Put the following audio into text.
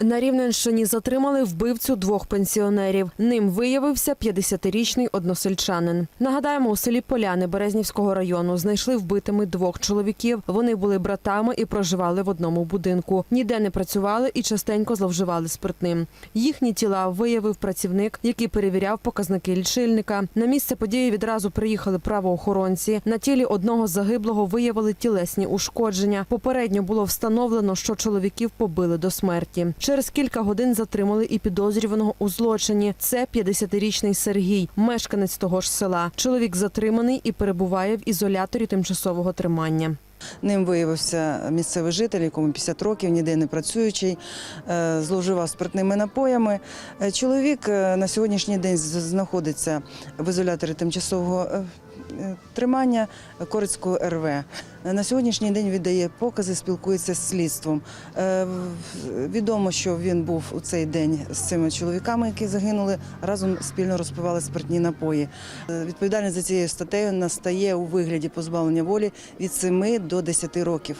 На Рівненщині затримали вбивцю двох пенсіонерів. Ним виявився 50-річний односельчанин. Нагадаємо, у селі Поляни Березнівського району знайшли вбитими двох чоловіків. Вони були братами і проживали в одному будинку. Ніде не працювали і частенько зловживали спиртним. Їхні тіла виявив працівник, який перевіряв показники лічильника. На місце події відразу приїхали правоохоронці. На тілі одного загиблого виявили тілесні ушкодження. Попередньо було встановлено, що чоловіків побили до смерті. Через кілька годин затримали і підозрюваного у злочині. Це 50-річний Сергій, мешканець того ж села. Чоловік затриманий і перебуває в ізоляторі тимчасового тримання. Ним виявився місцевий житель, якому 50 років, ніде не працюючий, е, зловживав спиртними напоями. Е, Чоловік е, на сьогоднішній день знаходиться в ізоляторі тимчасового тримання Корицького РВ. На сьогоднішній день віддає покази, спілкується з слідством. Відомо, що він був у цей день з цими чоловіками, які загинули, разом спільно розпивали спиртні напої. Відповідальність за цією статтею настає у вигляді позбавлення волі від 7 до 10 років.